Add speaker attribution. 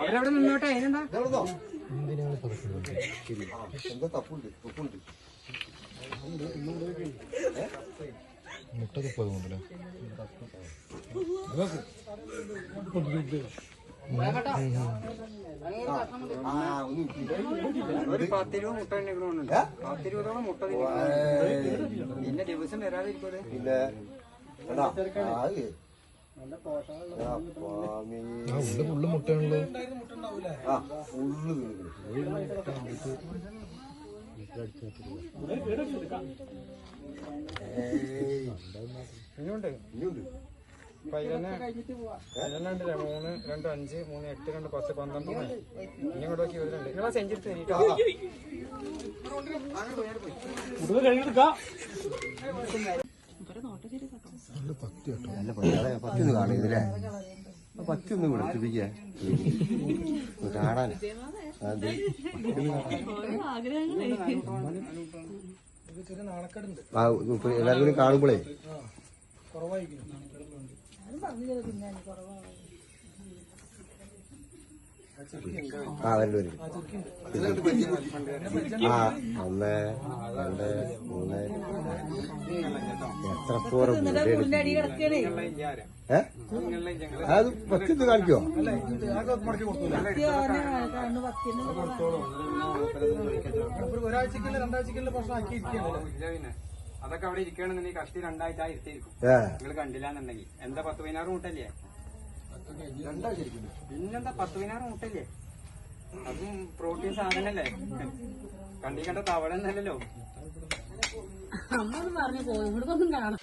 Speaker 1: അവരവിടെ നിന്നോട്ടെ അതിനെന്താ?
Speaker 2: എന്താ തപ്പുണ്ട്? തപ്പുണ്ട്.
Speaker 3: മുട്ടൊക്കെ
Speaker 1: ഒരു പത്തിരുപത് മുട്ട തന്നെ ഇടുന്നുണ്ട്
Speaker 2: ഏ?
Speaker 1: പത്തിരുപതോളം മുട്ട. പിന്നെ ദിവസം വരാതിരിക്കൂലേ
Speaker 2: പിന്നെ
Speaker 3: ഫുള്ള് മുട്ടയാണല്ലോ.
Speaker 2: ആ ഫുള്ള്
Speaker 1: ഇനിയുണ്ട്.
Speaker 2: ഇനിയുണ്ട്.
Speaker 1: അപ്പൊ ഇതിനെ ഇതിലുണ്ട് മൂന്ന് രണ്ട് അഞ്ച് മൂന്ന് എട്ട് രണ്ട് പത്ത് പന്ത്രണ്ട് മണി ഇനി ഇങ്ങോട്ട് നോക്കി വരുന്നുണ്ട്. നിങ്ങളെ സെഞ്ചുറി തരീട്ടോ
Speaker 3: നല്ല പത്തി കേട്ടോ.
Speaker 2: നല്ല പയ്യാളെ പത്തിന്ന് കാണുന്നില്ലേ പത്തി ഒന്നും വിളിപ്പിക്കുക കാണാൻ. അത് ആ ഇപ്പൊ എല്ലാവരും കാണുമ്പോഴേ കാണുമ്പോഴേ ആ രണ്ടുപേരും ആ ഒന്ന് രണ്ട് മൂന്ന്. എത്ര പോരം അത് പത്തിന്ന് കാണിക്കോ?
Speaker 1: അതൊക്കെ അവിടെ ഇരിക്കണമെന്നുണ്ടെങ്കിൽ കഷ്ടി രണ്ടാഴ്ച ഇരുത്തിയിരിക്കും.
Speaker 2: ഏ.
Speaker 1: നിങ്ങൾ കണ്ടില്ലാന്നുണ്ടെങ്കിൽ. എന്താ പത്ത് പതിനാറ് മുട്ടല്ലേ? പിന്നെന്താ പത്ത് പതിനാറ് മുട്ടല്ലേ? അതും പ്രോട്ടീൻ സാധനല്ലേ കണ്ടി കണ്ട തവള എന്നല്ലല്ലോ.
Speaker 4: അമ്മ പറഞ്ഞു പോകും കാണാം.